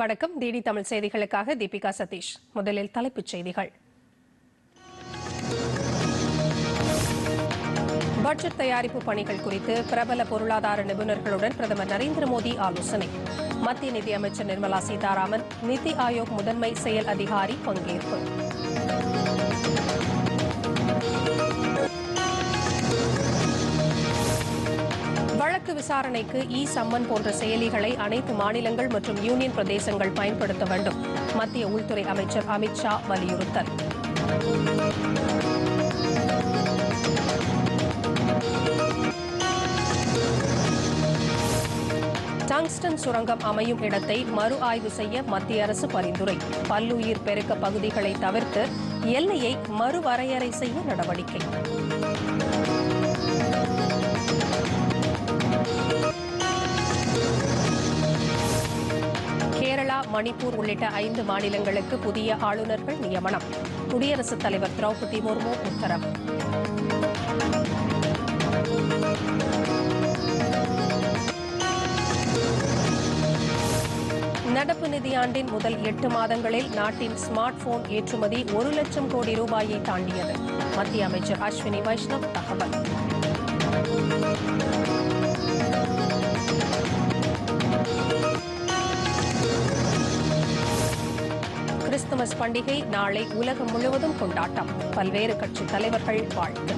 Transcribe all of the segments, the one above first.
வணக்கம். டிடி தமிழ் செய்திகளுக்காக தீபிகா சதீஷ். முதலில் தலைப்புச் செய்திகள். பட்ஜெட் தயாரிப்பு பணிகள் குறித்து பிரபல பொருளாதார நிபுணர்களுடன் பிரதமர் நரேந்திர மோடி ஆலோசனை. மத்திய நிதியமைச்சர் நிர்மலா சீதாராமன் நிதி ஆயோக் முதன்மை செயல் அதிகாரி பங்கேற்பு. வழக்கு விசாரணைக்கு இ சம்மன் போன்ற செயலிகளை அனைத்து மாநிலங்கள் மற்றும் யூனியன் பிரதேசங்கள் பயன்படுத்த வேண்டும் மத்திய உள்துறை அமைச்சர் அமித்ஷா வலியுறுத்தல். டங்ஸ்டன் சுரங்கம் அமையும் இடத்தை மறு ஆய்வு செய்ய மத்திய அரசு பரிந்துரை. பல்லுயிர் பெருக்க பகுதிகளை தவிர்த்து எல்லையை மறுவரையறை செய்ய நடவடிக்கை. கேரளா மணிப்பூர் உள்ளிட்ட ஐந்து மாநிலங்களுக்கு புதிய ஆளுநர்கள் நியமனம். குடியரசுத் தலைவர் திரௌபதி முர்மு உத்தரவு. நடப்பு நிதியாண்டின் முதல் எட்டு மாதங்களில் நாட்டின் ஸ்மார்ட் போன் ஏற்றுமதி ஒரு லட்சம் கோடி ரூபாயை தாண்டியது. மத்திய அமைச்சர் அஸ்வினி வைஷ்ணவ் தகவல். கிறிஸ்துமஸ் பண்டிகை நாளை உலகம் முழுவதும் கொண்டாட்டம். பல்வேறு கட்சி தலைவர்கள் வாழ்த்து.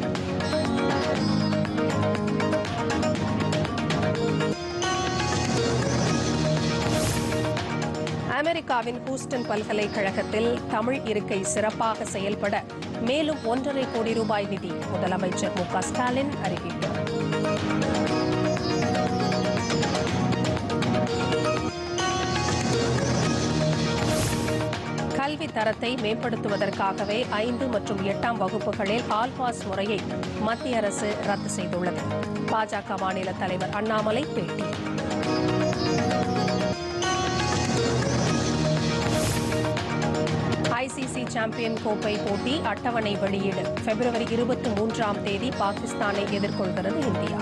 அமெரிக்காவின் ஹூஸ்டன் பல்கலைக்கழகத்தில் தமிழ் இருக்கை சிறப்பாக செயல்பட மேலும் ஒன்றரை கோடி ரூபாய் நிதி முதலமைச்சர் மு க ஸ்டாலின் அறிவிப்பு. கல்வி தரத்தை மேம்படுத்துவதற்காகவே ஐந்து மற்றும் எட்டாம் வகுப்புகளில் ஆல்பாஸ் முறையை மத்திய அரசு ரத்து செய்துள்ளது. பாஜக மாநில தலைவர் அண்ணாமலை பேட்டி. ஐசிசி சாம்பியன் கோப்பை போட்டி அட்டவணை வெளியீடு. பிப்ரவரி இருபத்தி மூன்றாம் தேதி பாகிஸ்தானை எதிர்கொள்கிறது இந்தியா.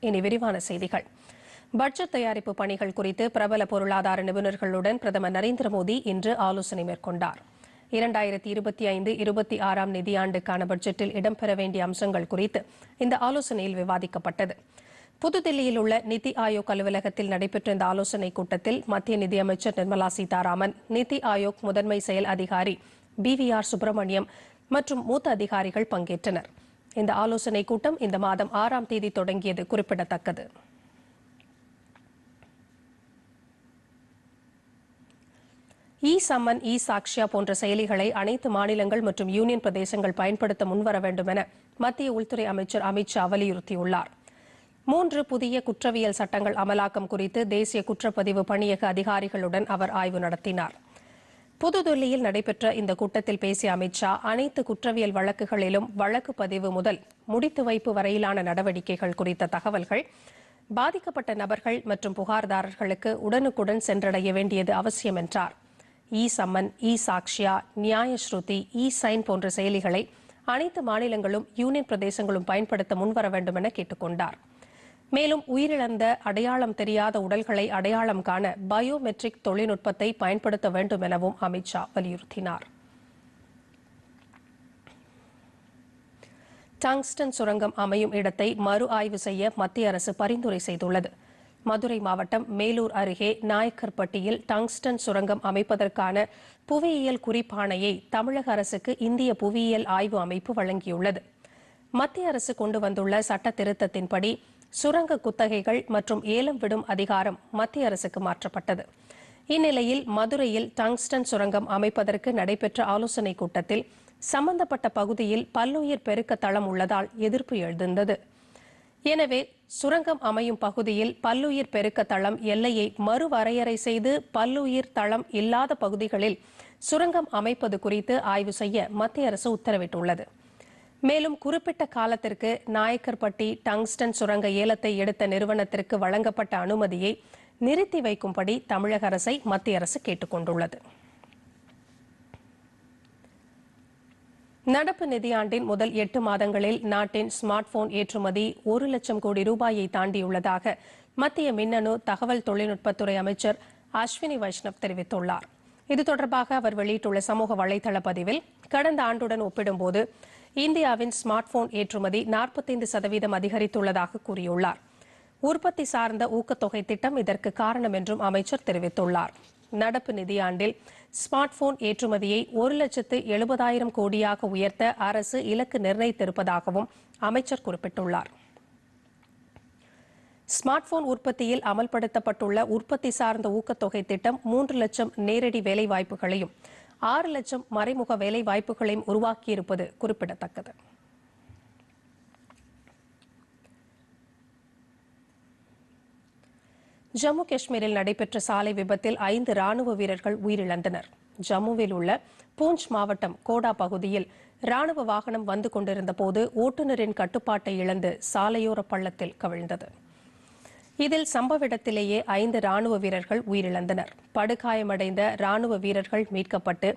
இனி விரிவான செய்திகள். பட்ஜெட் தயாரிப்பு பணிகள் குறித்து பிரபல பொருளாதார நிபுணர்களுடன் பிரதமர் நரேந்திர மோடி இன்று ஆலோசனை மேற்கொண்டார். இரண்டாயிரத்தி இருபத்தி ஐந்து இருபத்தி ஆறாம் நிதியாண்டுக்கான பட்ஜெட்டில் இடம்பெற வேண்டிய அம்சங்கள் குறித்து இந்த ஆலோசனையில் விவாதிக்கப்பட்டது. புதுதில்லியில் உள்ள நிதி ஆயோக் அலுவலகத்தில் நடைபெற்ற இந்த ஆலோசனைக் கூட்டத்தில் மத்திய நிதியமைச்சர் நிர்மலா சீதாராமன் நிதி ஆயோக் முதன்மை செயல் அதிகாரி பி வி ஆர் சுப்பிரமணியம் மற்றும் மூத்த அதிகாரிகள் பங்கேற்றனர். இந்த ஆலோசனை கூட்டம் இந்த மாதம் ஆறாம் தேதி தொடங்கியது குறிப்பிடத்தக்கது. இ சம்மன் இ சாக்ஷியா போன்ற செயலிகளை அனைத்து மாநிலங்கள் மற்றும் யூனியன் பிரதேசங்கள் பயன்படுத்த முன்வர வேண்டும் என மத்திய உள்துறை அமைச்சர் அமித் ஷா வலியுறுத்தியுள்ளார். மூன்று புதிய குற்றவியல் சட்டங்கள் அமலாக்கம் குறித்து தேசிய குற்றப்பதிவு பணியக அதிகாரிகளுடன் அவர் ஆய்வு நடத்தினார். புதுதில்லியில் நடைபெற்ற இந்த கூட்டத்தில் பேசிய அமித் ஷா அனைத்து குற்றவியல் வழக்குகளிலும் வழக்கு பதிவு முதல் முடித்து வைப்பு வரையிலான நடவடிக்கைகள் குறித்த தகவல்கள் பாதிக்கப்பட்ட நபர்கள் மற்றும் புகார்தாரர்களுக்கு உடனுக்குடன் சென்றடைய வேண்டியது அவசியம் என்றார். இ சம்மன் இ சாக்ஷியா நியாய ஸ்ருதி இ சைன் போன்ற செயலிகளை அனைத்து மாநிலங்களும் யூனியன் பிரதேசங்களும் பயன்படுத்த முன்வர வேண்டும் என கேட்டுக்கொண்டார் மேலும் உயிரிழந்த அடையாளம் தெரியாத உடல்களை அடையாளம் காண பயோமெட்ரிக் தொழில்நுட்பத்தை பயன்படுத்த வேண்டும் எனவும் அமித் ஷா வலியுறுத்தினார். டங்ஸ்டன் சுரங்கம் அமையும் இடத்தை மறு ஆய்வு செய்ய மத்திய அரசு பரிந்துரை செய்துள்ளது. மதுரை மாவட்டம் மேலூர் அருகே நாயக்கர்பட்டியில் டங்ஸ்டன் சுரங்கம் அமைப்பதற்கான புவியியல் குறிப்பாணையை தமிழக அரசுக்கு இந்திய புவியியல் ஆய்வு அமைப்பு வழங்கியுள்ளது. மத்திய அரசு கொண்டு வந்துள்ள சட்ட திருத்தத்தின்படி சுரங்க குத்தகைகள் மற்றும் ஏலம் விடும் அதிகாரம் மத்திய அரசுக்கு மாற்றப்பட்டது. இந்நிலையில் மதுரையில் டங்ஸ்டன் சுரங்கம் அமைப்பதற்கு நடைபெற்ற ஆலோசனைக் கூட்டத்தில் சம்பந்தப்பட்ட பகுதியில் பல்லுயிர் பெருக்க தளம் உள்ளதால் எதிர்ப்பு எழுந்தது. எனவே சுரங்கம் அமையும் பகுதியில் பல்லுயிர் பெருக்க தளம் எல்லையை மறுவரையறை செய்து பல்லுயிர் தளம் இல்லாத பகுதிகளில் சுரங்கம் அமைப்பது குறித்து ஆய்வு செய்ய மத்திய அரசு உத்தரவிட்டுள்ளது. மேலும் குறிப்பிட்ட காலத்திற்கு நாயக்கர்பட்டி டங்ஸ்டன் சுரங்க ஏலத்தை எடுத்த நிறுவனத்திற்கு வழங்கப்பட்ட அனுமதியை நிறுத்தி வைக்கும்படி தமிழக அரசை மத்திய அரசு கேட்டுக் கொண்டுள்ளது. நடப்பு நிதியாண்டின் முதல் எட்டு மாதங்களில் நாட்டின் ஸ்மார்ட் போன் ஏற்றுமதி ஒரு லட்சம் கோடி ரூபாயை தாண்டியுள்ளதாக மத்திய மின்னணு தகவல் தொழில்நுட்பத்துறை அமைச்சர் அஸ்வினி வைஷ்ணவ் தெரிவித்துள்ளார். இது தொடர்பாக அவர் வெளியிட்டுள்ள சமூக வலைதள பதிவில் கடந்த ஆண்டுடன் ஒப்பிடும்போது இந்தியாவின் ஸ்மார்ட் போன் ஏற்றுமதி நாற்பத்தைந்து சதவீதம் அதிகரித்துள்ளதாக கூறியுள்ளார். உற்பத்தி சார்ந்த ஊக்கத்தொகை திட்டம் இதற்கு காரணம் என்றும் அமைச்சர் தெரிவித்துள்ளார். நடப்பு நிதியாண்டில் ஸ்மார்ட் போன் ஏற்றுமதியை ஒரு லட்சத்து எழுபதாயிரம் கோடியாக உயர்த்த அரசு இலக்கு நிர்ணயித்திருப்பதாகவும் அமைச்சர் குறிப்பிட்டுள்ளார். ஸ்மார்ட் போன் உற்பத்தியில் அமல்படுத்தப்பட்டுள்ள உற்பத்தி சார்ந்த ஊக்கத்தொகை திட்டம் மூன்று லட்சம் நேரடி வேலைவாய்ப்புகளையும் ஆறு லட்சம் மறைமுக வேலை வாய்ப்புகளையும் உருவாக்கியிருப்பது குறிப்பிடத்தக்கது. ஜம்மு காஷ்மீரில் நடைபெற்ற சாலை விபத்தில் ஐந்து ராணுவ வீரர்கள் உயிரிழந்தனர். ஜம்முவில் உள்ள பூஞ்ச் மாவட்டம் கோடா பகுதியில் ராணுவ வாகனம் வந்து கொண்டிருந்த போது ஓட்டுநரின் கட்டுப்பாட்டை இழந்து சாலையோர பள்ளத்தில் கவிழ்ந்தது. இதில் சம்பவ இடத்திலேயே ஐந்து ராணுவ வீரர்கள் உயிரிழந்தனர். படுகாயமடைந்த ராணுவ வீரர்கள் மீட்கப்பட்டு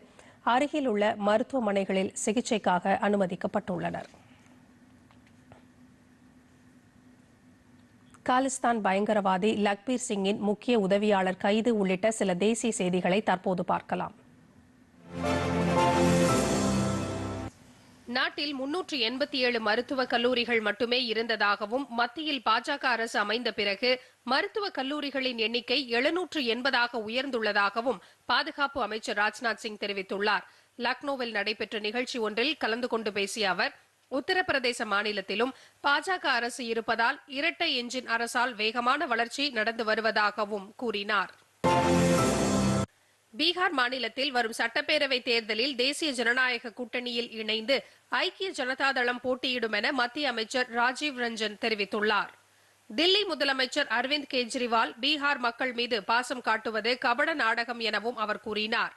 அருகில் உள்ள மருத்துவமனைகளில் சிகிச்சைக்காக அனுமதிக்கப்பட்டுள்ளனர். காலிஸ்தான் பயங்கரவாதி லக்பீர் சிங்கின் முக்கிய உதவியாளர் கைது உள்ளிட்ட சில தேசிய செய்திகளை தற்போது பார்க்கலாம். நாட்டில் முன்னூற்று எண்பத்தி ஏழு மருத்துவக் கல்லூரிகள் மட்டுமே இருந்ததாகவும் மத்தியில் பாஜக அரசு அமைந்த பிறகு மருத்துவக் கல்லூரிகளின் எண்ணிக்கை எழுநூற்று எண்பதாக உயர்ந்துள்ளதாகவும் பாதுகாப்பு அமைச்சர் ராஜ்நாத் சிங் தெரிவித்துள்ளார். லக்னோவில் நடைபெற்ற நிகழ்ச்சி ஒன்றில் கலந்து கொண்டு பேசிய அவர் உத்தரப்பிரதேச மாநிலத்திலும் பாஜக அரசு இருப்பதால் இரட்டை எஞ்சின் அரசால் வேகமான வளர்ச்சி நடந்து வருவதாகவும் கூறினார். பீகார் மாநிலத்தில் வரும் சட்டப்பேரவை தேர்தலில் தேசிய ஜனநாயக கூட்டணியில் இணைந்து ஐக்கிய ஜனதாதளம் போட்டியிடும் என மத்திய அமைச்சர் ராஜீவ் ரஞ்சன் தெரிவித்துள்ளார். தில்லி முதலமைச்சர் அரவிந்த் கெஜ்ரிவால் பீகார் மக்கள் மீது பாசம் காட்டுவது கபட நாடகம் எனவும் அவர் கூறினார்.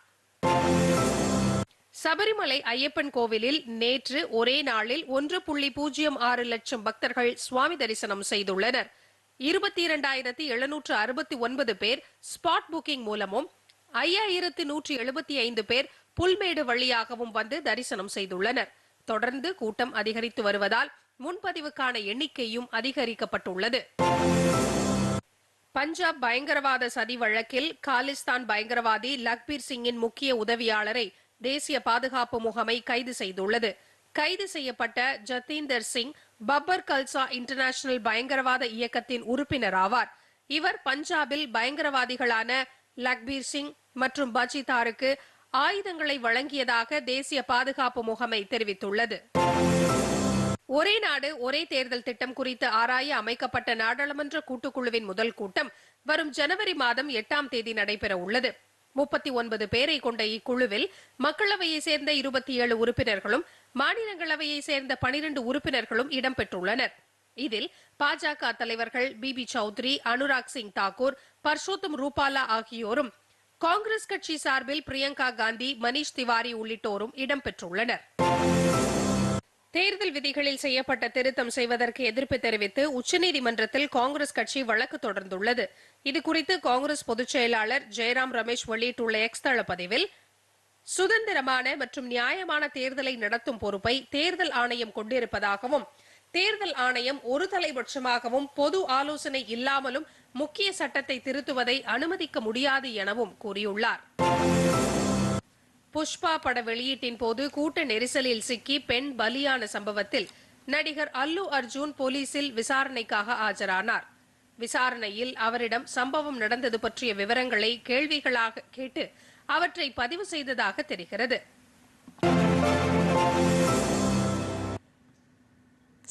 சபரிமலை ஐயப்பன் கோவிலில் நேற்று ஒரே நாளில் ஒன்று புள்ளி பூஜ்ஜியம் ஆறு லட்சம் பக்தர்கள் சுவாமி தரிசனம் செய்துள்ளனர். இருபத்தி இரண்டாயிரத்தி எழுநூற்று அறுபத்தி ஒன்பது பேர் ஸ்பாட் புக்கிங் மூலமும் ஐயாயிரத்து நூற்றி எழுபத்தி ஐந்து பேர் புல்மேடு வழியாகவும் வந்து தரிசனம் செய்துள்ளனர். தொடர்ந்து கூட்டம் அதிகரித்து வருவதால் முன்பதிவுக்கான எண்ணிக்கையும் அதிகரிக்கப்பட்டுள்ளது. பஞ்சாப் பயங்கரவாத சதி வழக்கில் காலிஸ்தான் பயங்கரவாதி லக்பீர் சிங்கின் முக்கிய உதவியாளரை தேசிய பாதுகாப்பு முகமை கைது செய்துள்ளது. கைது செய்யப்பட்ட ஜத்தீந்தர் சிங் பப்பர் கல்சா இன்டர்நேஷனல் பயங்கரவாத இயக்கத்தின் உறுப்பினர் ஆவார். இவர் பஞ்சாபில் பயங்கரவாதிகளான லக்பீர் சிங் மற்றும் பஜிதாருக்கு ஆயுதங்களை வழங்கியதாக தேசிய பாதுகாப்பு முகமை தெரிவித்துள்ளது. ஒரே நாடு ஒரே தேர்தல் திட்டம் குறித்து ஆராய அமைக்கப்பட்ட நாடாளுமன்ற கூட்டுக்குழுவின் முதல் கூட்டம் வரும் ஜனவரி மாதம் எட்டாம் தேதி நடைபெற உள்ளது. முப்பத்தி ஒன்பது பேரை கொண்ட இக்குழுவில் மக்களவையை சேர்ந்த இருபத்தி ஏழு உறுப்பினர்களும் மாநிலங்களவையை சேர்ந்த பனிரண்டு உறுப்பினர்களும் இடம்பெற்றுள்ளனர். இதில் பாஜக தலைவர்கள் பி பி சௌத்ரி அனுராக் சிங் தாக்கூர் பர்ஷோத்தம் ரூபாலா ஆகியோரும் காங்கிரஸ் கட்சி சார்பில் பிரியங்கா காந்தி மனிஷ் திவாரி உள்ளிட்டோரும் இடம்பெற்றுள்ளனர். தேர்தல் விதிகளில் செய்யப்பட்ட திருத்தம் செய்வதற்கு எதிர்ப்பு தெரிவித்து உச்சநீதிமன்றத்தில் காங்கிரஸ் கட்சி வழக்கு தொடர்ந்துள்ளது. இதுகுறித்து காங்கிரஸ் பொதுச் செயலாளர் ஜெயராம் ரமேஷ் வெளியிட்டுள்ள எக்ஸ் தள பதிவில் சுதந்திரமான மற்றும் நியாயமான தேர்தலை நடத்தும் பொறுப்பை தேர்தல் ஆணையம் கொண்டிருப்பதாகவும் தேர்தல் ஆணையம் ஒரு தலைபட்சமாகவும் பொது ஆலோசனை இல்லாமலும் முக்கிய சட்டத்தை திருத்துவதை அனுமதிக்க முடியாது எனவும் கூறியுள்ளார். புஷ்பா பட வெளியீட்டின் போது கூட்ட நெரிசலில் சிக்கி பெண் பலியான சம்பவத்தில் நடிகர் அல்லு அர்ஜுன் போலீசில் விசாரணைக்காக ஆஜரானார். விசாரணையில் அவரிடம் சம்பவம் நடந்தது பற்றிய விவரங்களை கேள்விகளாக கேட்டு அவற்றை பதிவு செய்ததாக தெரிகிறது.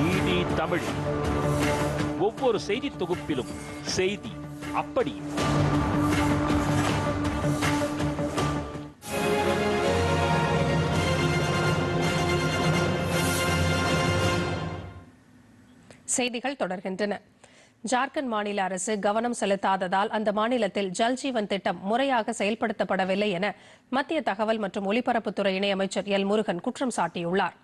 டிடி தமிழ். ஒவ்வொரு செய்தி தொகுப்பிலும் செய்தி அப்படி. செய்திகள் தொடர்கின்றன. ஜார்க்கண்ட் மாநில அரசு கவனம் செலுத்தாததால் அந்த மாநிலத்தில் ஜல்ஜீவன் திட்டம் முறையாக செயல்படுத்தப்படவில்லை என மத்திய தகவல் மற்றும் ஒலிபரப்புத்துறை இணையமைச்சர் எல் முருகன் குற்றம் சாட்டியுள்ளார்.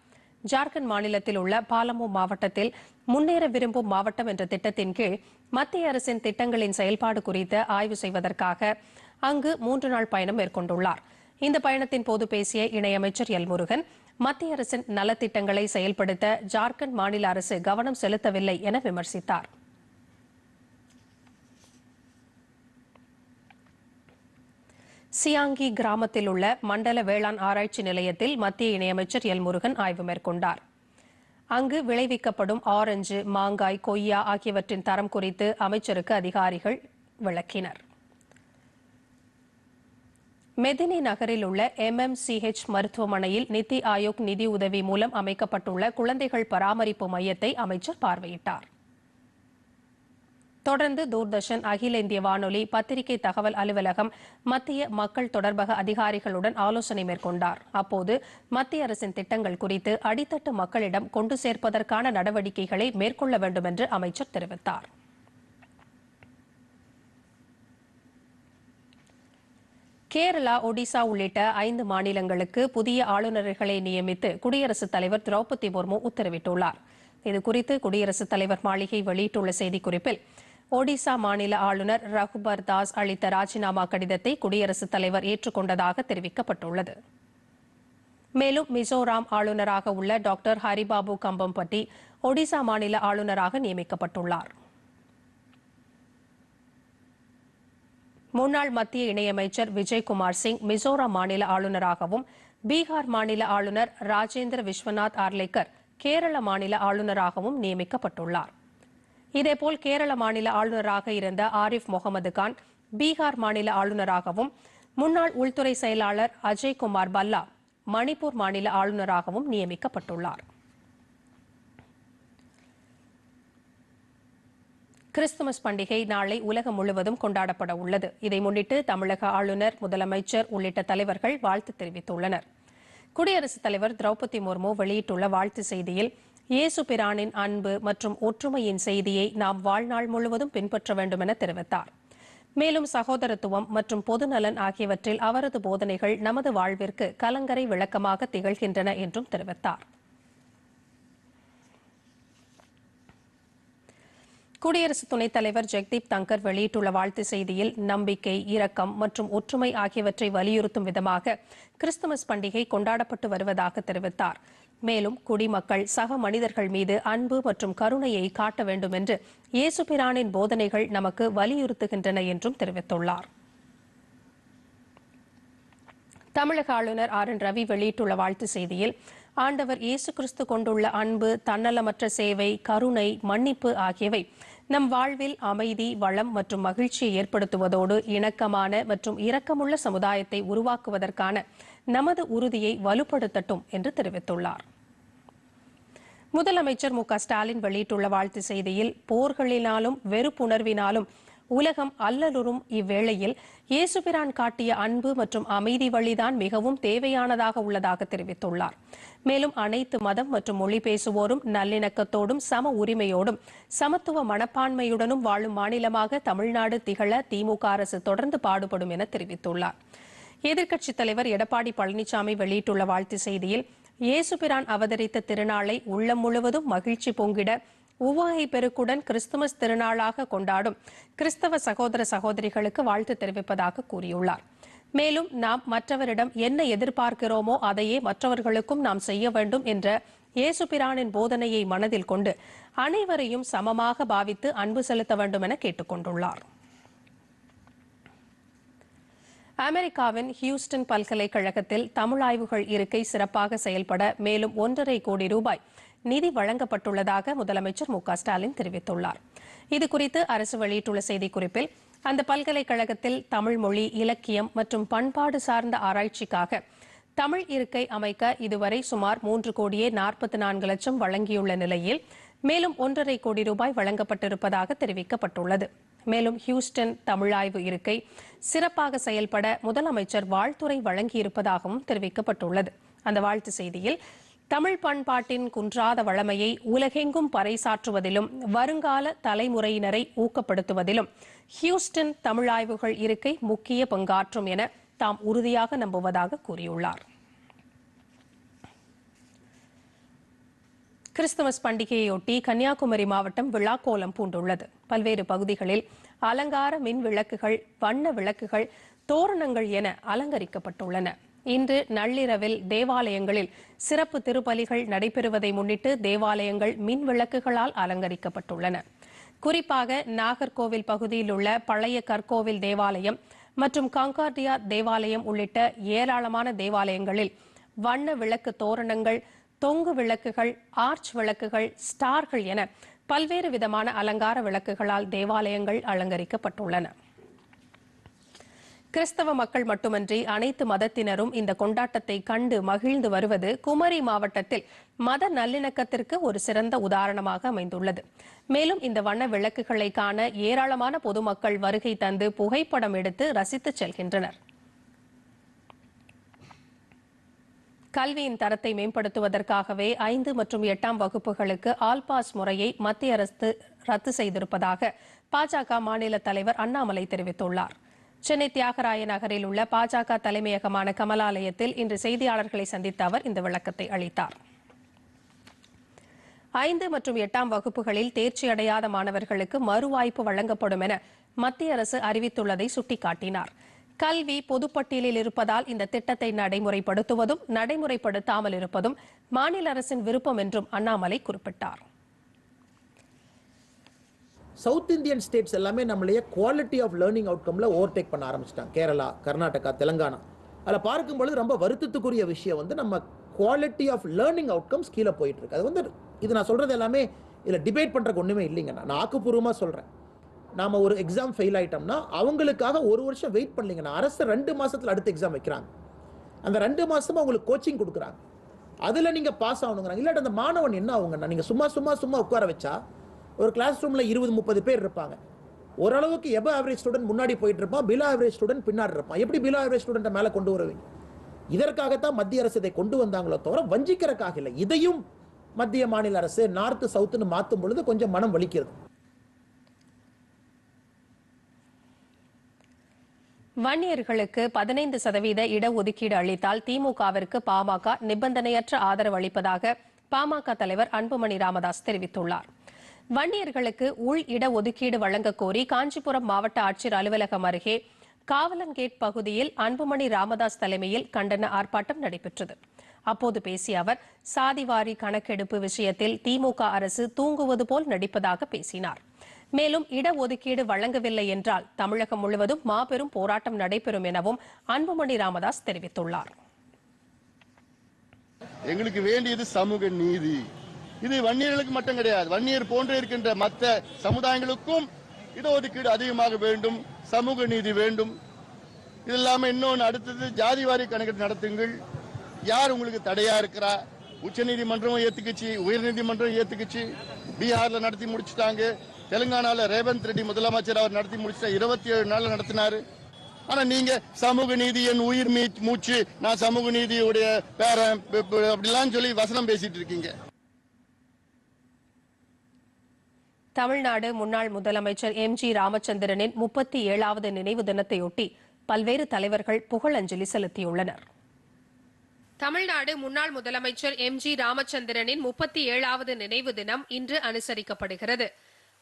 ஜார்க்கண்ட் மாநிலத்தில் உள்ள பாலமு மாவட்டத்தில் முன்னேற விரும்பும் மாவட்டம் என்ற திட்டத்தின் கீழ் மத்திய அரசின் திட்டங்களின் செயல்பாடு குறித்து ஆய்வு செய்வதற்காக அங்கு மூன்று நாள் பயணம் மேற்கொண்டுள்ளார். இந்த பயணத்தின் போது பேசிய இணையமைச்சர் எல் முருகன் மத்திய அரசின் நலத்திட்டங்களை செயல்படுத்த ஜார்க்கண்ட் மாநில அரசு கவனம் செலுத்தவில்லை என விமர்சித்தார். சியாங்கி கிராமத்தில் உள்ள மண்டல வேளாண் ஆராய்ச்சி நிலையத்தில் மத்திய இணையமைச்சர் எல் முருகன் ஆய்வு மேற்கொண்டார். அங்கு விளைவிக்கப்படும் ஆரஞ்சு மாங்காய் கொய்யா ஆகியவற்றின் தரம் குறித்து அமைச்சருக்கு அதிகாரிகள் விளக்கினர். மெதினி நகரில் உள்ள எம்எம்சிஹெச் மருத்துவமனையில் நித்தி ஆயோக் நிதி உதவி மூலம் அமைக்கப்பட்டுள்ள குழந்தைகள் பராமரிப்பு மையத்தை அமைச்சர் பார்வையிட்டார். தொடர்ந்து தூர்தர்ஷன் அகில இந்திய வானொலி பத்திரிகை தகவல் அலுவலகம் மத்திய மக்கள் தொடர்பக அதிகாரிகளுடன் ஆலோசனை மேற்கொண்டார். அப்போது மத்திய அரசின் திட்டங்கள் குறித்து அடித்தட்டு மக்களிடம் கொண்டு சேர்ப்பதற்கான நடவடிக்கைகளை மேற்கொள்ள வேண்டும் என்று அமைச்சர் தெரிவித்தார். கேரளா ஒடிசா உள்ளிட்ட ஐந்து மாநிலங்களுக்கு புதிய ஆளுநர்களை நியமித்து குடியரசுத் தலைவர் திரௌபதி முர்மு உத்தரவிட்டுள்ளார். இதுகுறித்து குடியரசுத் தலைவர் மாளிகை வெளியிட்டுள்ள செய்திக்குறிப்பில் ஒடிசா மாநில ஆளுநர் ரகுபர் தாஸ் அளித்த ராஜினாமா கடிதத்தை குடியரசுத் தலைவர் ஏற்றுக்கொண்டதாக தெரிவிக்கப்பட்டுள்ளது. மேலும் மிசோராம் ஆளுநராக உள்ள டாக்டர் ஹரிபாபு கம்பம்பட்டி ஒடிசா மாநில ஆளுநராக நியமிக்கப்பட்டுள்ளார். முன்னாள் மத்திய இணையமைச்சர் விஜய்குமார் சிங் மிசோராம் மாநில ஆளுநராகவும் பீகார் மாநில ஆளுநர் ராஜேந்திர விஸ்வநாத் ஆர்லேக்கர் கேரள மாநில ஆளுநராகவும் நியமிக்கப்பட்டுள்ளார். இதேபோல் கேரள மாநில ஆளுநராக இருந்த ஆரிஃப் முகமது கான் பீகார் மாநில ஆளுநராகவும் முன்னாள் உள்துறை செயலாளர் அஜய் குமார் பல்லா மணிப்பூர் மாநில ஆளுநராகவும் நியமிக்கப்பட்டுள்ளார். கிறிஸ்துமஸ் பண்டிகை நாளை உலகம் முழுவதும் கொண்டாடப்பட உள்ளது. இதை முன்னிட்டு தமிழக ஆளுநர் முதலமைச்சர் உள்ளிட்ட தலைவர்கள் வாழ்த்து தெரிவித்துள்ளனர். குடியரசுத் தலைவர் திரௌபதி முர்மு வெளியிட்டுள்ள வாழ்த்து செய்தியில் இயேசு பிரானின் அன்பு மற்றும் ஒற்றுமையின் செய்தியை நாம் வாழ்நாள் முழுவதும் பின்பற்ற வேண்டும் என தெரிவித்தார். மேலும் சகோதரத்துவம் மற்றும் பொதுநலன் ஆகியவற்றில் அவரது போதனைகள் நமது வாழ்விற்கு கலங்கரை விளக்கமாக திகழ்கின்றன என்றும் தெரிவித்தார். குடியரசு துணைத் தலைவர் ஜெக்தீப் தங்கர் வெளியிட்டுள்ள வாழ்த்து செய்தியில் நம்பிக்கை இரக்கம் மற்றும் ஒற்றுமை ஆகியவற்றை வலியுறுத்தும் விதமாக கிறிஸ்துமஸ் பண்டிகை கொண்டாடப்பட்டு வருவதாக தெரிவித்தார். மேலும் குடிமக்கள் சக மனிதர்கள் மீது அன்பு மற்றும் கருணையை காட்ட வேண்டும் என்று இயேசு பிரானின் போதனைகள் நமக்கு வலியுறுத்துகின்றன என்றும் தெரிவித்துள்ளார். தமிழக ஆளுநர் ஆர். என். ரவி வெளியிட்டுள்ள வாழ்த்து செய்தியில் ஆண்டவர் இயேசு கிறிஸ்து கொண்டுள்ள அன்பு தன்னலமற்ற சேவை கருணை மன்னிப்பு ஆகியவை நம் வாழ்வில் அமைதி வளம் மற்றும் மகிழ்ச்சியை ஏற்படுத்துவதோடு இணக்கமான மற்றும் இரக்கமுள்ள சமுதாயத்தை உருவாக்குவதற்கான நமது உறுதியை வலுப்படுத்தட்டும் என்று தெரிவித்துள்ளார். முதலமைச்சர் மு க ஸ்டாலின் வெளியிட்டுள்ள வாழ்த்து செய்தியில் போர்களினாலும் வெறுப்புணர்வினாலும் உலகம் அல்லலுறும் இவ்வேளையில் இயேசுபிரான் காட்டிய அன்பு மற்றும் அமைதி வழிதான் மிகவும் தேவையானதாக உள்ளதாக தெரிவித்துள்ளார். மேலும் அனைத்து மதம் மற்றும் மொழி பேசுவோரும் நல்லிணக்கத்தோடும் சம உரிமையோடும் சமத்துவ மனப்பான்மையுடனும் வாழும் மாநிலமாக தமிழ்நாடு திகழ திமுக அரசு தொடர்ந்து பாடுபடும் என தெரிவித்துள்ளார். எதிர்க்கட்சித் தலைவர் எடப்பாடி பழனிசாமி வெளியிட்டுள்ள வாழ்த்து செய்தியில் இயேசுபிரான் அவதரித்த திருநாளை உள்ளம் முழுவதும் மகிழ்ச்சி பொங்கிட உவாகை பெருக்குடன் கிறிஸ்துமஸ் திருநாளாக கொண்டாடும் கிறிஸ்தவ சகோதர சகோதரிகளுக்கு வாழ்த்து தெரிவிப்பதாக கூறியுள்ளார். மேலும் நாம் மற்றவரிடம் என்ன எதிர்பார்க்கிறோமோ அதையே மற்றவர்களுக்கும் நாம் செய்ய வேண்டும் என்ற இயேசுபிரானின் போதனையை மனதில் கொண்டு அனைவரையும் சமமாக பாவித்து அன்பு செலுத்த வேண்டும் என கேட்டுக்கொண்டுள்ளார் அமெரிக்காவின் ஹியூஸ்டன் பல்கலைக்கழகத்தில் தமிழ் ஆய்வுகள் இருக்கை சிறப்பாக செயல்பட மேலும் ஒன்றரை கோடி ரூபாய் நிதி வழங்கப்பட்டுள்ளதாக முதலமைச்சர் மு ஸ்டாலின் தெரிவித்துள்ளார். இதுகுறித்து அரசு வெளியிட்டுள்ள செய்திக்குறிப்பில் அந்த பல்கலைக்கழகத்தில் தமிழ் மொழி இலக்கியம் மற்றும் பண்பாடு சார்ந்த ஆராய்ச்சிக்காக தமிழ் இருக்கை அமைக்க இதுவரை சுமார் மூன்று கோடியே நாற்பத்தி நான்கு லட்சம் வழங்கியுள்ள நிலையில் மேலும் ஒன்றரை கோடி ரூபாய் வழங்கப்பட்டிருப்பதாக தெரிவிக்கப்பட்டுள்ளது. மேலும் ஹியூஸ்டன் தமிழாய்வு இருக்கை சிறப்பாக செயல்பட முதலமைச்சர் வாழ்த்துறை வழங்கியிருப்பதாகவும் தெரிவிக்கப்பட்டுள்ளது. அந்த வாழ்த்து செய்தியில் தமிழ் பண்பாட்டின் குன்றாத வளமையை உலகெங்கும் பறைசாற்றுவதிலும் வருங்கால தலைமுறையினரை ஊக்கப்படுத்துவதிலும் ஹியூஸ்டன் தமிழாய்வுகள் இருக்கை முக்கிய பங்காற்றும் என தாம் உறுதியாக நம்புவதாக கூறியுள்ளார். கிறிஸ்துமஸ் பண்டிகையொட்டி கன்னியாகுமரி மாவட்டம் விழாக்கோலம் பூண்டுள்ளது. பல்வேறு பகுதிகளில் அலங்கார மின் விளக்குகள் வண்ண விளக்குகள் தோரணங்கள் என அலங்கரிக்கப்பட்டுள்ளன. இன்று நள்ளிரவில் தேவாலயங்களில் சிறப்பு திருப்பலிகள் நடைபெறுவதை முன்னிட்டு தேவாலயங்கள் மின் விளக்குகளால் அலங்கரிக்கப்பட்டுள்ளன. குறிப்பாக நாகர்கோவில் பகுதியில் உள்ள பழைய கற்கோவில் தேவாலயம் மற்றும் காங்கார்டியா தேவாலயம் உள்ளிட்ட ஏராளமான தேவாலயங்களில் வண்ண விளக்கு தோரணங்கள் தொங்கு விளக்குகள் ஆர்ச் விளக்குகள் ஸ்டார்கள் என பல்வேறு விதமான அலங்கார விளக்குகளால் தேவாலயங்கள் அலங்கரிக்கப்பட்டுள்ளன. கிறிஸ்தவ மக்கள் மட்டுமன்றி அனைத்து மதத்தினரும் இந்த கொண்டாட்டத்தை கண்டு மகிழ்ந்து வருவது குமரி மாவட்டத்தில் மத நல்லிணக்கத்திற்கு ஒரு சிறந்த உதாரணமாக அமைந்துள்ளது. மேலும் இந்த வண்ண விளக்குகளை காண ஏராளமான பொதுமக்கள் வருகை தந்து புகைப்படம் எடுத்து ரசித்து செல்கின்றனர். கல்வியின் தரத்தை மேம்படுத்துவதற்காகவே ஐந்து மற்றும் எட்டாம் வகுப்புகளுக்கு ஆல்பாஸ் முறையை மத்திய அரசு ரத்து செய்திருப்பதாக பாஜக மாநில தலைவர் அண்ணாமலை தெரிவித்துள்ளார். சென்னை தியாகராய நகரில் உள்ள பாஜக தலைமையகமான கமலாலயத்தில் இன்று செய்தியாளர்களை சந்தித்த அவர் இந்த விளக்கத்தை அளித்தார். ஐந்து மற்றும் எட்டாம் வகுப்புகளில் தேர்ச்சி அடையாத மாணவர்களுக்கு மறுவாய்ப்பு வழங்கப்படும் என மத்திய அரசு அறிவித்துள்ளதை சுட்டிக்காட்டினாா் கல்வி பொதுப்பட்டியலில் இருப்பதால் இந்த திட்டத்தை நடைமுறைப்படுத்துவதும் நடைமுறைப்படுத்தாமல் இருப்பதும் மாநில அரசின் விருப்பம் என்றும் அண்ணாமலை குறிப்பிட்டார். சவுத் இந்தியன் ஸ்டேட்ஸ் எல்லாமே நம்மளைய குவாலிட்டி ஆஃப் லேர்னிங் அவுட்கம்ல ஓவர்டேக் பண்ண ஆரம்பிச்சிட்டாங்க. கேரளா கர்நாடகா தெலங்கானா. அதில் பார்க்கும் பொழுது ரொம்ப வருத்தத்துக்குரிய விஷயம் வந்து நம்ம குவாலிட்டி ஆஃப் லேர்னிங் அவுட்கம்ஸ் கீழே போயிட்டு இருக்கு. அது வந்து இது நான் சொல்றது எல்லாமே இதில் டிபேட் பண்ணுறக்கு ஒன்றுமே இல்லைங்க. நான் ஆக்கப்பூர்வமாக சொல்கிறேன் நாம ஒரு எக்ஸாம் ஃபெயில் ஆயிட்டோம்னா அவங்களுக்காக ஒரு வருஷம் வெயிட் பண்ணலீங்கன்னா அரசு ரெண்டு மாசத்துல அடுத்த எக்ஸாம் வைக்கிறாங்க. அந்த ரெண்டு மாசமா உங்களுக்கு கோச்சிங் கொடுக்குறாங்க. அதுல நீங்க பாஸ் ஆகணுங்கிறாங்க. இல்லாட்டி அந்த மாணவன் என்ன ஆகுங்கன்னா நீங்க சும்மா சும்மா சும்மா உட்கார வச்சா ஒரு கிளாஸ் ரூம்ல இருபது முப்பது பேர் இருப்பாங்க. ஓரளவுக்கு எப ஆவரேஜ் ஸ்டூடெண்ட் முன்னாடி போயிட்டு இருப்பான் பிலோ ஆவரேஜ் ஸ்டூடெண்ட் பின்னாடி இருப்பான். எப்படி பிலோ ஆவரேஜ் ஸ்டூடெண்ட்டை மேலே கொண்டு வருவீங்க? இதற்காகத்தான் மத்திய அரசு இதை கொண்டு வந்தாங்களோ தவிர வஞ்சிக்கிறக்காக இல்லை. இதையும் மத்திய மாநில அரசு நார்த்து சவுத்துன்னு மாற்றும் பொழுது கொஞ்சம் மனம் வலிக்கிறது. வன்னியர்களுக்கு பதினைந்து சதவீத இடஒதுக்கீடு அளித்தால் திமுகவிற்கு பாமக நிபந்தனையற்ற ஆதரவு அளிப்பதாக பாமக தலைவர் அன்புமணி ராமதாஸ் தெரிவித்துள்ளார். வன்னியர்களுக்கு உள் இடஒதுக்கீடு வழங்க கோரி காஞ்சிபுரம் மாவட்ட ஆட்சியர் அலுவலகம் அருகே காவலன்கேட் பகுதியில் அன்புமணி ராமதாஸ் தலைமையில் கண்டன ஆர்ப்பாட்டம் நடைபெற்றது. அப்போது பேசிய அவர் சாதிவாரி கணக்கெடுப்பு விஷயத்தில் திமுக அரசு தூங்குவது போல் நடிப்பதாக பேசினார். மேலும் இடஒதுக்கீடு வழங்கவில்லை என்றால் தமிழகம் முழுவதும் மாபெரும் போராட்டம் நடைபெறும் எனவும் அன்புமணி ராமதாஸ் தெரிவித்துள்ளார். எங்களுக்கு வேண்டியது சமூக நீதி. இது வன்னியர்களுக்கு மட்டும் கிடையாது. வன்னியர் போன்று இருக்கின்ற மற்ற சமுதாயங்களுக்கும் இடஒதுக்கீடு அதிகமாக வேண்டும் சமூக நீதி வேண்டும். இது இல்லாம இன்னொன்று அடுத்தது ஜாதிவாரி கணக்கெடுப்பு நடத்துங்கள். யார் உங்களுக்கு தடையா இருக்கிறா? உச்ச உச்சநீதிமன்றமும் ஏத்துக்குச்சு உயர்நீதிமன்றம் ஏத்துக்குச்சு. பீகார்ல நடத்தி முடிச்சுட்டாங்க. தெலுங்கானாவில் ரேவந்த் ரெட்டி முதலமைச்சர் அவர் நடத்தி முடிச்ச இருபத்தி ஏழு நாள் நடத்தினாரு. ஆனா நீங்க சமூக நீதி என் உயிர் மீ- மூச்சு நான் சமூக நீதியுடைய பேரன் அப்படிலாம் சொல்லி வசனம் பேசிட்டு இருக்கீங்க. தமிழ்நாடு முன்னாள் முதலமைச்சர் எம் ஜி ராமச்சந்திரனின் முப்பத்தி ஏழாவது நினைவு தினத்தையொட்டி பல்வேறு தலைவர்கள் புகழஞ்சலி செலுத்தியுள்ளனர். தமிழ்நாடு முன்னாள் முதலமைச்சர் எம் ஜி ராமச்சந்திரனின் முப்பத்தி ஏழாவது நினைவு தினம் இன்று அனுசரிக்கப்படுகிறது.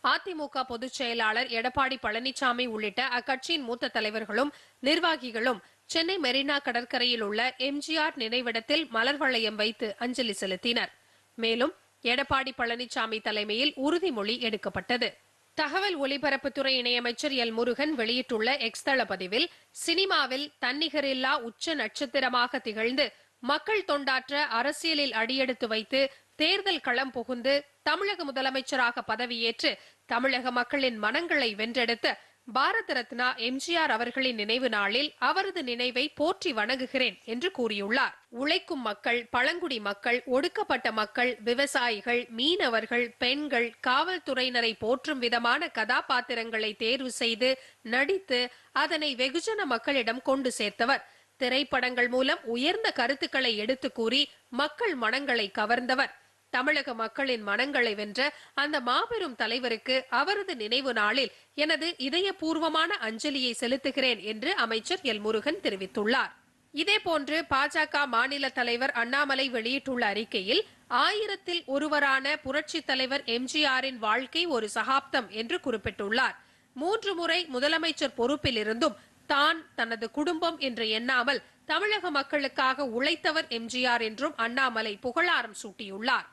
அதிமுக பொதுச் செயலாளர் எடப்பாடி பழனிசாமி உள்ளிட்ட அக்கட்சியின் மூத்த தலைவர்களும் நிர்வாகிகளும் சென்னை மெரினா கடற்கரையில் உள்ள எம்ஜிஆர் நினைவிடத்தில் மலர் வளையம் வைத்து அஞ்சலி செலுத்தினர். மேலும் எடப்பாடி பழனிசாமி தலைமையில் உறுதிமொழி எடுக்கப்பட்டது. தகவல் ஒலிபரப்புத்துறை இணையமைச்சர் எல். முருகன் வெளியிட்டுள்ள எக்ஸ் தள பதிவில் சினிமாவில் தன்னிகரில்லா உச்ச நட்சத்திரமாக திகழ்ந்து மக்கள் தொண்டாற்ற அரசியலில் அடியெடுத்து வைத்து தேர்தல் களம் புகுந்து தமிழக முதலமைச்சராக பதவியேற்று தமிழக மக்களின் மனங்களை வென்றெடுத்த பாரத ரத்னா எம்ஜிஆர் அவர்களின் நினைவு நாளில் அவரது நினைவை போற்றி வணங்குகிறேன் என்று கூறியுள்ளார். உழைக்கும் மக்கள் பழங்குடி மக்கள் ஒடுக்கப்பட்ட மக்கள் விவசாயிகள் மீனவர்கள் பெண்கள் காவல்துறையினரை போற்றும் விதமான கதாபாத்திரங்களை தேர்வு செய்து நடித்து அதனை வெகுஜன மக்களிடம் கொண்டு சேர்த்தவர். திரைப்படங்கள் மூலம் உயர்ந்த கருத்துக்களை எடுத்து கூறி மக்கள் மனங்களை கவர்ந்தவர். தமிழக மக்களின் மனங்களை வென்ற அந்த மாபெரும் தலைவருக்கு அவரது நினைவு நாளில் எனது இதயபூர்வமான அஞ்சலியை செலுத்துகிறேன் என்று அமைச்சர் எல் முருகன் தெரிவித்துள்ளார். இதேபோன்று பாஜக மாநில தலைவர் அண்ணாமலை வெளியிட்டுள்ள அறிக்கையில் ஆயிரத்தில் ஒருவரான புரட்சி தலைவர் எம்ஜிஆரின் வாழ்க்கை ஒரு சகாப்தம் என்று குறிப்பிட்டுள்ளார். மூன்று முறை முதலமைச்சர் பொறுப்பில் இருந்தும் தான் தனது குடும்பம் என்று எண்ணாமல் தமிழக மக்களுக்காக உழைத்தவர் எம்ஜிஆர் என்றும் அண்ணாமலை புகழாரம் சூட்டியுள்ளார்.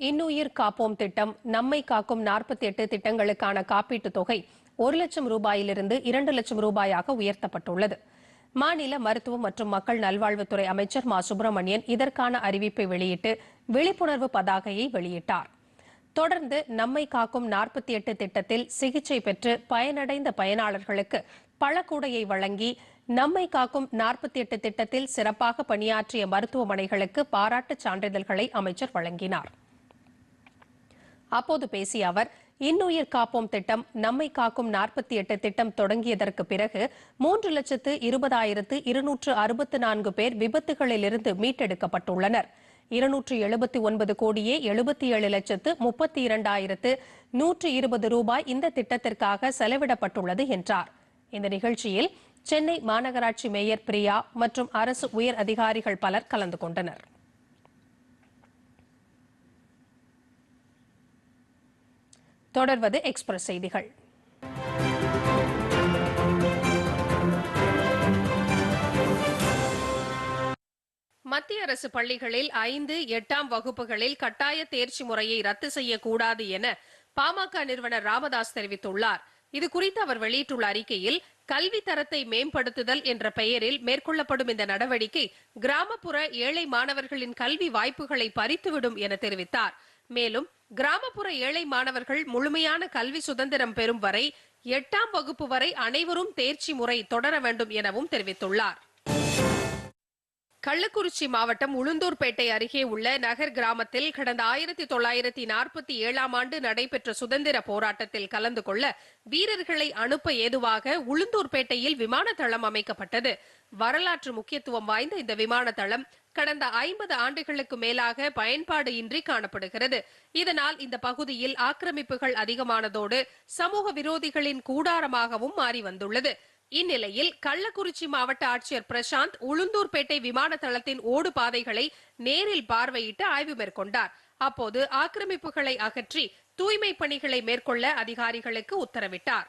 இன்னுயிர் காப்போம் திட்டம் நம்மை காக்கும் நாற்பத்தி எட்டு திட்டங்களுக்கான காப்பீட்டுத் தொகை ஒரு லட்சம் ரூபாயிலிருந்து இரண்டு லட்சம் ரூபாயாக உயர்த்தப்பட்டுள்ளது. மாநில மருத்துவம் மற்றும் மக்கள் நல்வாழ்வுத்துறை அமைச்சர் மா. சுப்பிரமணியன் இதற்கான அறிவிப்பை வெளியிட்டு விழிப்புணர்வு பதாகையை வெளியிட்டார். தொடர்ந்து நம்மை காக்கும் நாற்பத்தி எட்டு திட்டத்தில் சிகிச்சை பெற்று பயனடைந்த பயனாளர்களுக்கு பழக்கூடையை வழங்கி நம்மை காக்கும் நாற்பத்தி எட்டு திட்டத்தில் சிறப்பாக பணியாற்றிய மருத்துவமனைகளுக்கு பாராட்டுச் சான்றிதழ்களை அமைச்சர் வழங்கினார். அப்போது பேசிய அவர் இன்னுயிர் காப்போம் திட்டம் நம்மை காக்கும் நாற்பத்தி எட்டு திட்டம் தொடங்கியதற்கு பிறகு மூன்று லட்சத்து இருபதாயிரத்து இருநூற்று அறுபத்து நான்கு பேர் விபத்துகளிலிருந்து மீட்டெடுக்கப்பட்டுள்ளனர். இருநூற்று எழுபத்தி ஒன்பது கோடியே எழுபத்தி ஏழு லட்சத்து முப்பத்தி இரண்டாயிரத்து நூற்று இருபது ரூபாய் இந்த திட்டத்திற்காக செலவிடப்பட்டுள்ளது என்றார். இந்த நிகழ்ச்சியில் சென்னை மாநகராட்சி மேயர் பிரியா மற்றும் அரசு உயர் அதிகாரிகள் பலர் கலந்து கொண்டனர். தொடர்வது எக்ஸ்பிரஸ் செய்திகள். மத்திய அரசு பள்ளிகளில் ஐந்து எட்டாம் வகுப்புகளில் கட்டாய தேர்ச்சி முறையை ரத்து செய்யக்கூடாது என பாமக நிறுவனர் ராமதாஸ் தெரிவித்துள்ளார். இது குறித்து அவர் வெளியிட்டுள்ள அறிக்கையில் கல்வி தரத்தை மேம்படுத்துதல் என்ற பெயரில் மேற்கொள்ளப்படும் இந்த நடவடிக்கை கிராமப்புற ஏழை மாணவர்களின் கல்வி வாய்ப்புகளை பறித்துவிடும் என தெரிவித்தார். மேலும் கிராமப்புற ஏழை மாணவர்கள் முழுமையான கல்வி சுதந்திரம் பெறும் வரை எட்டாம் வகுப்பு வரை அனைவரும் தேர்ச்சி முறை தொடர வேண்டும் எனவும் தெரிவித்துள்ளார். கள்ளக்குறிச்சி மாவட்டம் உளுந்தூர்பேட்டை அருகே உள்ள நகர் கிராமத்தில் கடந்த ஆயிரத்தி தொள்ளாயிரத்தி நாற்பத்தி ஏழாம் ஆண்டு நடைபெற்ற சுதந்திர போராட்டத்தில் கலந்து கொள்ள வீரர்களை அனுப்ப ஏதுவாக உளுந்தூர்பேட்டையில் விமான தளம் அமைக்கப்பட்டது. வரலாற்று முக்கியத்துவம் வாய்ந்த இந்த விமான தளம் கடந்த ஐம்பது ஆண்டுகளுக்கு மேலாக பயன்பாடு இன்றி காணப்படுகிறது. இதனால் இந்த பகுதியில் ஆக்கிரமிப்புகள் அதிகமானதோடு சமூக விரோதிகளின் கூடாரமாகவும் மாறி வந்துள்ளது. இந்நிலையில் கள்ளக்குறிச்சி மாவட்ட ஆட்சியர் பிரசாந்த் உளுந்தூர்பேட்டை விமான தளத்தின் ஓடு பாதைகளை நேரில் பார்வையிட்டு ஆய்வு மேற்கொண்டார். அப்போது ஆக்கிரமிப்புகளை அகற்றி தூய்மை பணிகளை மேற்கொள்ள அதிகாரிகளுக்கு உத்தரவிட்டார்.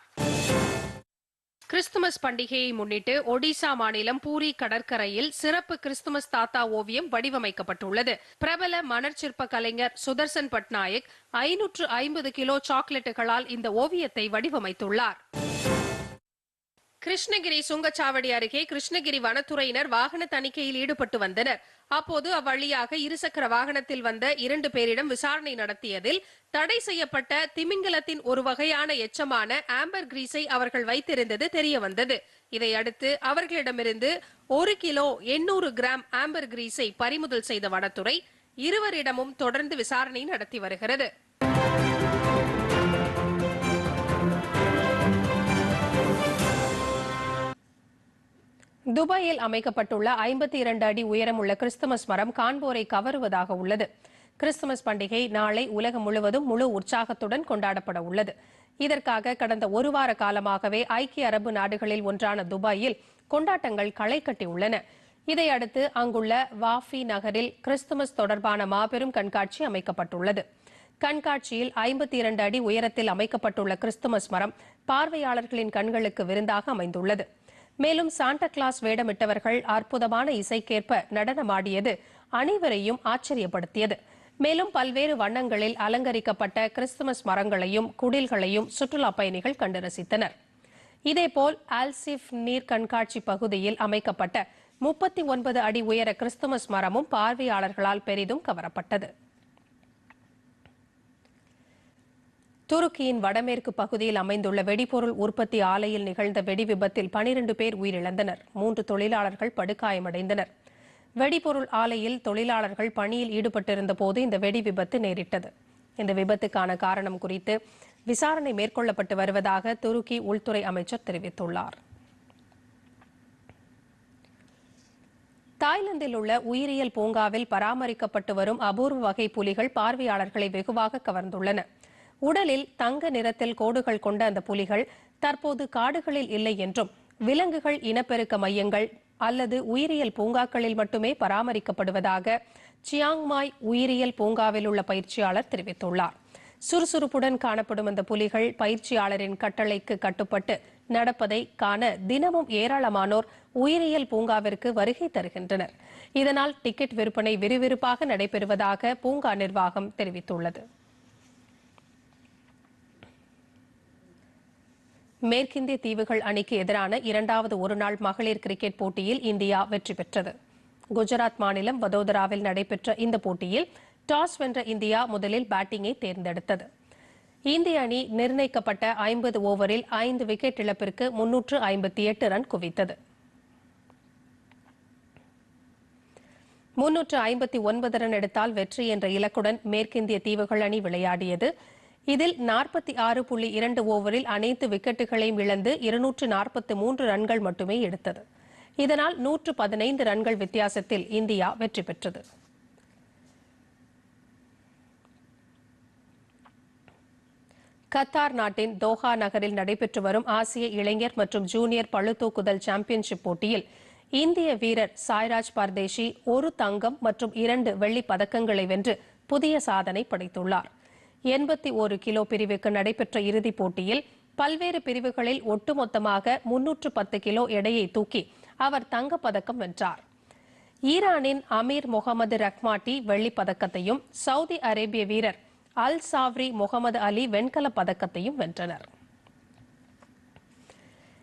கிறிஸ்துமஸ் பண்டிகையை முன்னிட்டு ஒடிசா மாநிலம் பூரி கடற்கரையில் சிறப்பு கிறிஸ்துமஸ் தாத்தா ஓவியம் வடிவமைக்கப்பட்டுள்ளது. பிரபல மணற்சிற்ப கலைஞர் சுதர்சன் பட்நாயக் ஐநூற்று ஐம்பது கிலோ சாக்லேட்டுகளால் இந்த ஓவியத்தை வடிவமைத்துள்ளார். கிருஷ்ணகிரி சுங்கச்சாவடி அருகே கிருஷ்ணகிரி வனத்துறையினர் வாகன தணிக்கையில் ஈடுபட்டு வந்தனர். அப்போது அவ்வழியாக இருசக்கர வாகனத்தில் வந்த இரண்டு பேரிடம் விசாரணை நடத்தியதில் தடை செய்யப்பட்ட திமிங்கலத்தின் ஒரு வகையான எச்சமான ஆம்பர் கிரீஸை அவர்கள் வைத்திருந்தது தெரிய வந்தது இதையடுத்து அவர்களிடமிருந்து ஒரு கிலோ எண்ணூறு கிராம் ஆம்பர் கிரீஸை பறிமுதல் செய்த வனத்துறை இருவரிடமும் தொடர்ந்து விசாரணை நடத்தி வருகிறது. துபாயில் அமைக்கப்பட்டுள்ள ஐம்பத்தி இரண்டு அடி உயரமுள்ள கிறிஸ்துமஸ் மரம் காண்போரை கவருவதாக உள்ளது. கிறிஸ்துமஸ் பண்டிகை நாளை உலகம் முழுவதும் முழு உற்சாகத்துடன் கொண்டாடப்பட உள்ளது. இதற்காக கடந்த ஒரு வார காலமாகவே ஐக்கிய அரபு நாடுகளில் ஒன்றான துபாயில் கொண்டாட்டங்கள் களை கட்டியுள்ளன. இதையடுத்து அங்குள்ள வாஃபி நகரில் கிறிஸ்துமஸ் தொடர்பான மாபெரும் கண்காட்சி அமைக்கப்பட்டுள்ளது. கண்காட்சியில் ஐம்பத்தி இரண்டு அடி உயரத்தில் அமைக்கப்பட்டுள்ள கிறிஸ்துமஸ் மரம் பார்வையாளர்களின் கண்களுக்கு விருந்தாக அமைந்துள்ளது. மேலும் சாண்டா கிளாஸ் வேடமிட்டவர்கள் அற்புதமான இசைக்கேற்ப நடனமாடியது அனைவரையும் ஆச்சரியப்படுத்தியது. மேலும் பல்வேறு வண்ணங்களில் அலங்கரிக்கப்பட்ட கிறிஸ்துமஸ் மரங்களையும் குடில்களையும் சுற்றுலா பயணிகள் கண்டு ரசித்தனர். இதேபோல் ஆல்சிஃப் நீர் கண்காட்சி பகுதியில் அமைக்கப்பட்ட முப்பத்தி ஒன்பது அடி உயர கிறிஸ்துமஸ் மரமும் பார்வையாளர்களால் பெரிதும் கவரப்பட்டது. துருக்கியின் வடமேற்கு பகுதியில் அமைந்துள்ள வெடிபொருள் உற்பத்தி ஆலையில் நிகழ்ந்த வெடி விபத்தில் பனிரண்டு பேர் உயிரிழந்தனர். மூன்று தொழிலாளர்கள் படுகாயமடைந்தனர். வெடிபொருள் ஆலையில் தொழிலாளர்கள் பணியில் ஈடுபட்டிருந்த போது இந்த வெடி விபத்து நேரிட்டது. இந்த விபத்துக்கான காரணம் குறித்து விசாரணை மேற்கொள்ளப்பட்டு வருவதாக துருக்கி உள்துறை அமைச்சர் தெரிவித்துள்ளார். தாய்லாந்தில் உள்ள உயிரியல் பூங்காவில் பராமரிக்கப்பட்டு வரும் அபூர்வ வகை புலிகள் பார்வையாளர்களை வெகுவாக கவர்ந்துள்ளன. உடலில் தங்க நிறத்தில் கோடுகள் கொண்ட அந்த புலிகள் தற்போது காடுகளில் இல்லை என்றும் விலங்குகள் இனப்பெருக்க மையங்கள் அல்லது உயிரியல் பூங்காக்களில் மட்டுமே பராமரிக்கப்படுவதாக சியாங்மாய் உயிரியல் பூங்காவில் உள்ள பயிற்சியாளர் தெரிவித்துள்ளார். சுறுசுறுப்புடன் காணப்படும் அந்த புலிகள் பயிற்சியாளரின் கட்டளைக்கு கட்டுப்பட்டு நடப்பதை காண தினமும் ஏராளமானோர் உயிரியல் பூங்காவிற்கு வருகை தருகின்றனர். இதனால் டிக்கெட் விற்பனை விறுவிறுப்பாக நடைபெறுவதாக பூங்கா நிர்வாகம் தெரிவித்துள்ளது. மேற்கிந்திய தீவுகள் அணிக்கு எதிரான இரண்டாவது ஒருநாள் மகளிர் கிரிக்கெட் போட்டியில் இந்தியா வெற்றி பெற்றது. குஜராத் மாநிலம் வதோதராவில் நடைபெற்ற இந்த போட்டியில் டாஸ் வென்ற இந்தியா முதலில் பேட்டிங்கை தேர்ந்தெடுத்தது. இந்திய அணி நிர்ணயிக்கப்பட்ட ஐம்பது ஓவரில் ஐந்து விக்கெட் இழப்பிற்கு முன்னூற்று ஐம்பத்தி எட்டு ரன் குவித்தது. முன்னூற்று ஐம்பத்தி ஒன்பது ரன் எடுத்தால் வெற்றி என்ற இலக்குடன் மேற்கிந்திய தீவுகள் அணி விளையாடியது. இதில் நாற்பத்தி ஆறு புள்ளி இரண்டு ஓவரில் அனைத்து விக்கெட்டுகளையும் இழந்து இருநூற்று நாற்பத்தி மூன்று ரன்கள் மட்டுமே எடுத்தது. இதனால் நூற்று பதினைந்து ரன்கள் வித்தியாசத்தில் இந்தியா வெற்றி பெற்றது. கத்தார் நாட்டின் தோஹா நகரில் நடைபெற்று வரும் ஆசிய இளைஞர் மற்றும் ஜூனியர் பளுதூக்குதல் சாம்பியன்ஷிப் போட்டியில் இந்திய வீரர் சாய்ராஜ் பர்தேஷி ஒரு தங்கம் மற்றும் இரண்டு வெள்ளிப் பதக்கங்களை வென்று புதிய சாதனை படைத்துள்ளார். எண்பத்தி ஒரு கிலோ பிரிவுக்கு நடைபெற்ற இறுதிப் போட்டியில் பல்வேறு பிரிவுகளில் ஒட்டுமொத்தமாக முன்னூற்று பத்து கிலோ எடையை தூக்கி அவர் தங்கப்பதக்கம் வென்றார். ஈரானின் அமீர் முகமது ரக்மாட்டி வெள்ளிப் பதக்கத்தையும் சவுதி அரேபிய வீரர் அல் சாவ்ரி முகமது அலி வெண்கலப் பதக்கத்தையும் வென்றனர்.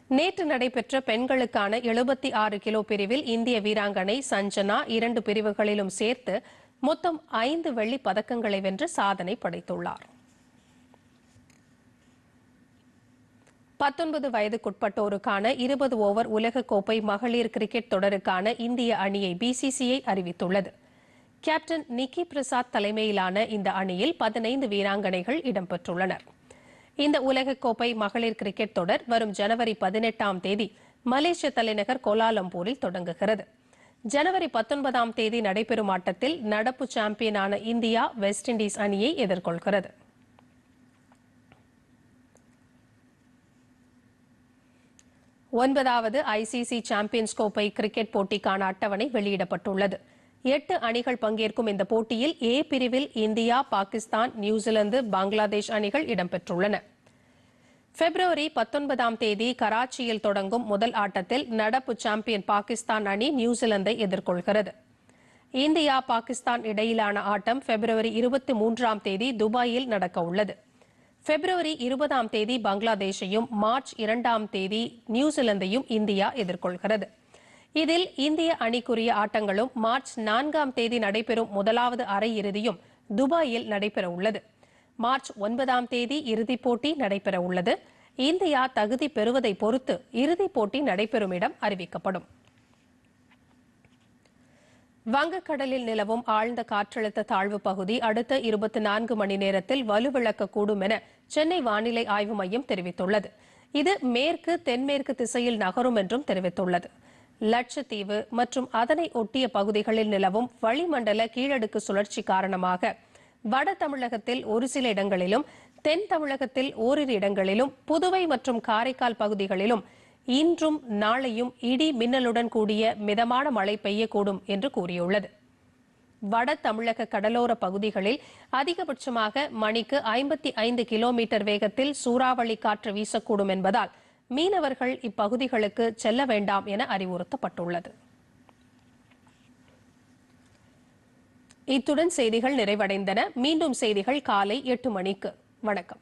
நேற்று நடைபெற்ற பெண்களுக்கான எழுபத்தி ஆறு கிலோ பிரிவில் இந்திய வீராங்கனை சஞ்சனா இரண்டு பிரிவுகளிலும் சேர்த்து மொத்தம் ஐந்து வெள்ளி பதக்கங்களை வென்று சாதனை படைத்துள்ளார். பத்தொன்பது வயதுக்குட்பட்டோருக்கான இருபது ஓவர் உலகக்கோப்பை மகளிர் கிரிக்கெட் தொடருக்கான இந்திய அணியை பிசிசிஐ அறிவித்துள்ளது. கேப்டன் நிக்கி பிரசாத் தலைமையிலான இந்த அணியில் பதினைந்து வீராங்கனைகள் இடம்பெற்றுள்ளனர். இந்த உலகக்கோப்பை மகளிர் கிரிக்கெட் தொடர் வரும் ஜனவரி பதினெட்டாம் தேதி மலேசிய தலைநகர் கோலாலம்பூரில் தொடங்குகிறது. ஜனவரி பத்தொன்பதாம் தேதி நடைபெறும் ஆட்டத்தில் நடப்பு சாம்பியனான இந்தியா வெஸ்ட் இண்டீஸ் அணியை எதிர்கொள்கிறது. ஒன்பதாவது ஐசிசி சாம்பியன்ஸ் கோப்பை கிரிக்கெட் போட்டிக்கான அட்டவணை வெளியிடப்பட்டுள்ளது. எட்டு அணிகள் பங்கேற்கும் இந்த போட்டியில் ஏ பிரிவில் இந்தியா பாகிஸ்தான் நியூசிலாந்து பங்களாதேஷ் அணிகள் இடம்பெற்றுள்ளன. பிப்ரவரி பத்தொன்பதாம் தேதி கராச்சியில் தொடங்கும் முதல் ஆட்டத்தில் நடப்பு சாம்பியன் பாகிஸ்தான் அணி நியூசிலாந்தை எதிர்கொள்கிறது. இந்தியா பாகிஸ்தான் இடையிலான ஆட்டம் பிப்ரவரி இருபத்தி மூன்றாம் தேதி துபாயில் நடக்க உள்ளது. பிப்ரவரி இருபதாம் தேதி பங்களாதேஷையும் மார்ச் இரண்டாம் தேதி நியூசிலாந்தையும் இந்தியா எதிர்கொள்கிறது. இதில் இந்திய அணிக்குரிய ஆட்டங்களும் மார்ச் நான்காம் தேதி நடைபெறும் முதலாவது அரையிறுதியும் துபாயில் நடைபெற உள்ளது. மார்ச் ஒன்பதாம் தேதி இறுதிப் போட்டி நடைபெற உள்ளது இந்தியா தகுதி பெறுவதை பொறுத்து இறுதிப் போட்டி நடைபெறும் இடம் அறிவிக்கப்படும். வங்கக்கடலில் நிலவும் ஆழ்ந்த காற்றழுத்த தாழ்வு பகுதி அடுத்த இருபத்தி நான்கு மணி நேரத்தில் வலுவிழக்கக்கூடும் என சென்னை வானிலை ஆய்வு மையம் தெரிவித்துள்ளது. இது மேற்கு தென்மேற்கு திசையில் நகரும் என்றும் தெரிவித்துள்ளது. லட்சத்தீவு மற்றும் அதனை ஒட்டிய பகுதிகளில் நிலவும் வளிமண்டல கீழடுக்கு சுழற்சி காரணமாக வட தமிழகத்தில் ஒரு சில இடங்களிலும் தென் தமிழகத்தில் ஓரிரு இடங்களிலும் புதுவை மற்றும் காரைக்கால் பகுதிகளிலும் இன்றும் நாளையும் இடி மின்னலுடன் கூடிய மிதமான மழை பெய்யக்கூடும் என்று கூறியுள்ளது. வட தமிழக கடலோர பகுதிகளில் அதிகபட்சமாக மணிக்கு ஐம்பத்தி ஐந்து கிலோமீட்டர் வேகத்தில் சூறாவளி காற்று வீசக்கூடும் என்பதால் மீனவர்கள் இப்பகுதிகளுக்கு செல்ல வேண்டாம் என அறிவுறுத்தப்பட்டுள்ளது. இத்துடன் செய்திகள் நிறைவடைந்தன. மீண்டும் செய்திகள் காலை எட்டு மணிக்கு. வணக்கம்.